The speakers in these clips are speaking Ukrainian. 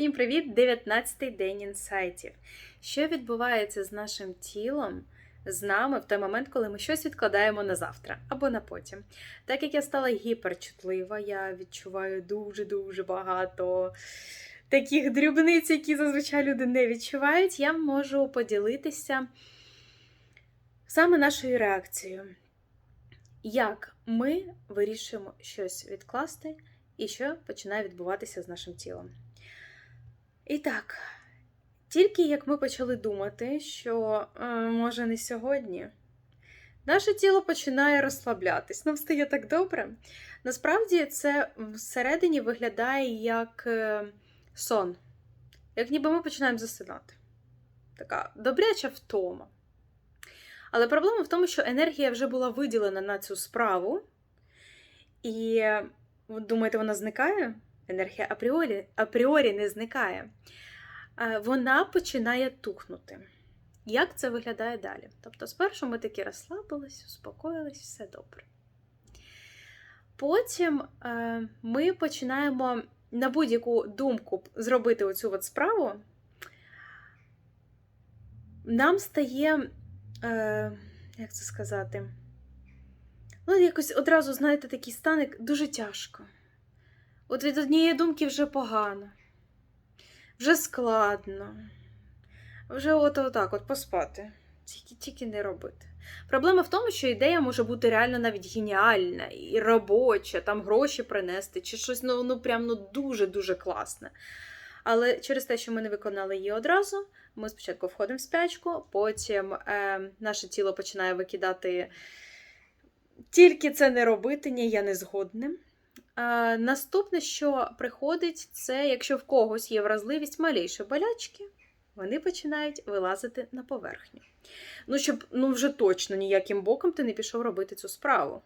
Всім привіт! 19-й день інсайтів. Що відбувається з нашим тілом, з нами в той момент, коли ми щось відкладаємо на завтра або на потім? Так як я стала гіперчутлива, я відчуваю дуже-дуже багато таких дрібниць, які зазвичай люди не відчувають, я можу поділитися саме нашою реакцією. Як ми вирішуємо щось відкласти, і що починає відбуватися з нашим тілом. І так, тільки як ми почали думати, що е, може не сьогодні, наше тіло починає розслаблятись. Нам стає так добре. Насправді, це всередині виглядає як е, сон, як ніби ми починаємо засинати. Така добряча втома. Але проблема в тому, що енергія вже була виділена на цю справу, і ви думаєте, вона зникає? Енергія апріорі, апріорі не зникає. Вона починає тухнути. Як це виглядає далі? Тобто, спершу ми таки розслабились, успокоїлись, все добре. Потім е, ми починаємо на будь-яку думку зробити оцю от справу. Нам стає, е, як це сказати, ну, якось одразу, знаєте, такий станик дуже тяжко. От від однієї думки вже погано, вже складно, вже от отак от поспати, тільки тільки не робити. Проблема в тому, що ідея може бути реально навіть геніальна і робоча, там гроші принести, чи щось ну, ну прям ну, дуже-дуже класне. Але через те, що ми не виконали її одразу, ми спочатку входимо в спячку, потім е, наше тіло починає викидати. Тільки це не робити, ні, я не згодним. Наступне, що приходить, це якщо в когось є вразливість малейшої болячки, вони починають вилазити на поверхню. Ну, щоб ну, вже точно ніяким боком ти не пішов робити цю справу.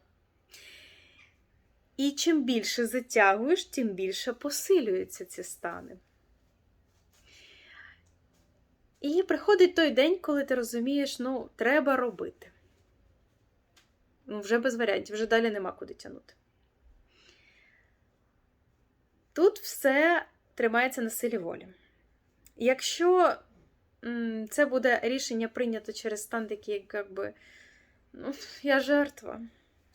І чим більше затягуєш, тим більше посилюються ці стани. І приходить той день, коли ти розумієш, ну, треба робити. Ну, вже без варіантів, вже далі нема куди тягнути. Тут все тримається на силі волі. Якщо це буде рішення прийнято через стан такий, якби, ну, я жертва,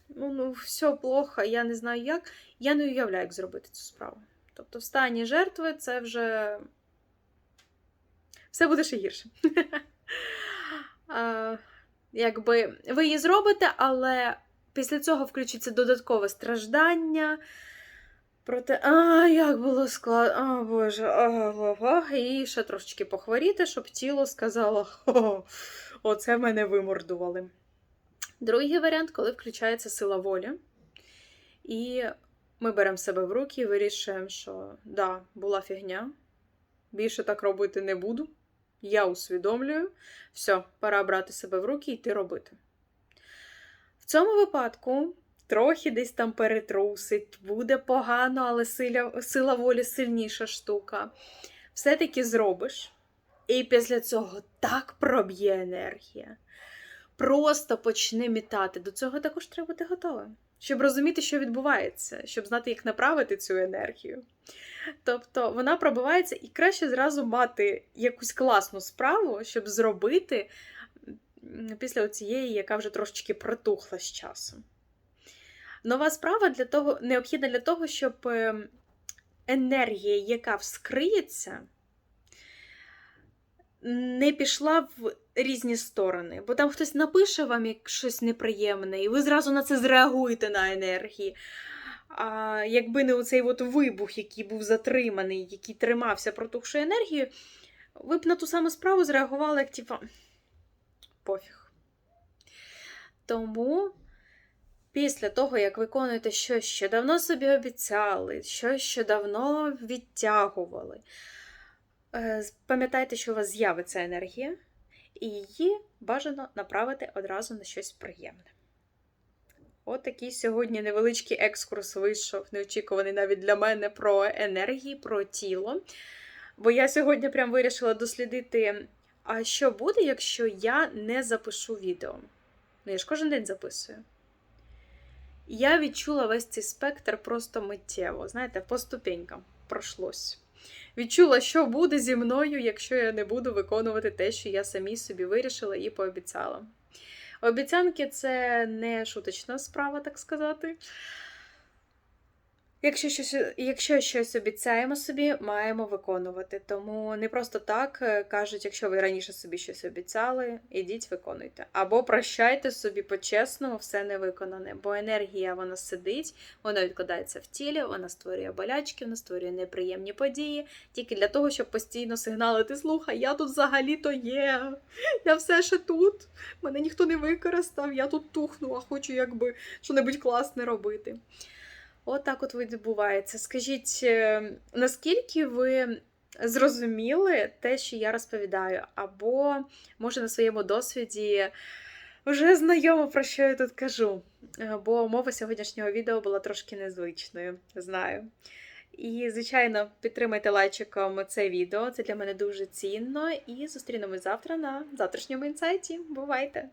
ну, ну, все плохо, я не знаю як, я не уявляю, як зробити цю справу. Тобто, в стані жертви це вже все буде ще гірше. Якби ви її зробите, але після цього включиться додаткове страждання. Проте, а, як було складно, а, Боже, а, і ще трошечки похворіти, щоб тіло сказало, о, оце мене вимордували. Другий варіант, коли включається сила волі. І ми беремо себе в руки і вирішуємо, що да, була фігня, більше так робити не буду. Я усвідомлюю, все, пора брати себе в руки і йти робити. В цьому випадку трохи десь там перетрусить, буде погано, але сила, сила волі сильніша штука. Все-таки зробиш. І після цього так проб'є енергія. Просто почне мітати. До цього також треба бути готовим, щоб розуміти, що відбувається, щоб знати, як направити цю енергію. Тобто вона пробивається і краще зразу мати якусь класну справу, щоб зробити після цієї, яка вже трошечки протухла з часом. Нова справа для того, необхідна для того, щоб ем, енергія, яка вскриється, не пішла в різні сторони. Бо там хтось напише вам щось неприємне, і ви зразу на це зреагуєте на енергії. А якби не оцей от вибух, який був затриманий, який тримався протухшою енергією, ви б на ту саму справу зреагували, як типу, пофіг. Тому після того, як виконуєте щось, що давно собі обіцяли, щось, що давно відтягували, е, пам'ятайте, що у вас з'явиться енергія, і її бажано направити одразу на щось приємне. От такий сьогодні невеличкий екскурс вийшов, неочікуваний навіть для мене про енергії, про тіло. Бо я сьогодні прям вирішила дослідити, а що буде, якщо я не запишу відео. Ну, я ж кожен день записую. Я відчула весь цей спектр просто миттєво, знаєте, по ступенькам пройшлось. відчула, що буде зі мною, якщо я не буду виконувати те, що я самі собі вирішила і пообіцяла. Обіцянки це не шуточна справа, так сказати. Якщо щось, якщо щось обіцяємо собі, маємо виконувати. Тому не просто так е, кажуть, якщо ви раніше собі щось обіцяли, ідіть виконуйте. Або прощайте собі по-чесному все не виконане, бо енергія вона сидить, вона відкладається в тілі, вона створює болячки, вона створює неприємні події, тільки для того, щоб постійно сигналити: слухай, я тут взагалі-то є. Я все ще тут. Мене ніхто не використав, я тут тухну, а хочу якби що-небудь класне робити. От так от відбувається. Скажіть, е, наскільки ви зрозуміли те, що я розповідаю, або, може, на своєму досвіді вже знайомо, про що я тут кажу. Бо мова сьогоднішнього відео була трошки незвичною, знаю. І, звичайно, підтримайте лайчиком це відео, це для мене дуже цінно. І зустрінемось завтра на завтрашньому інсайті. Бувайте!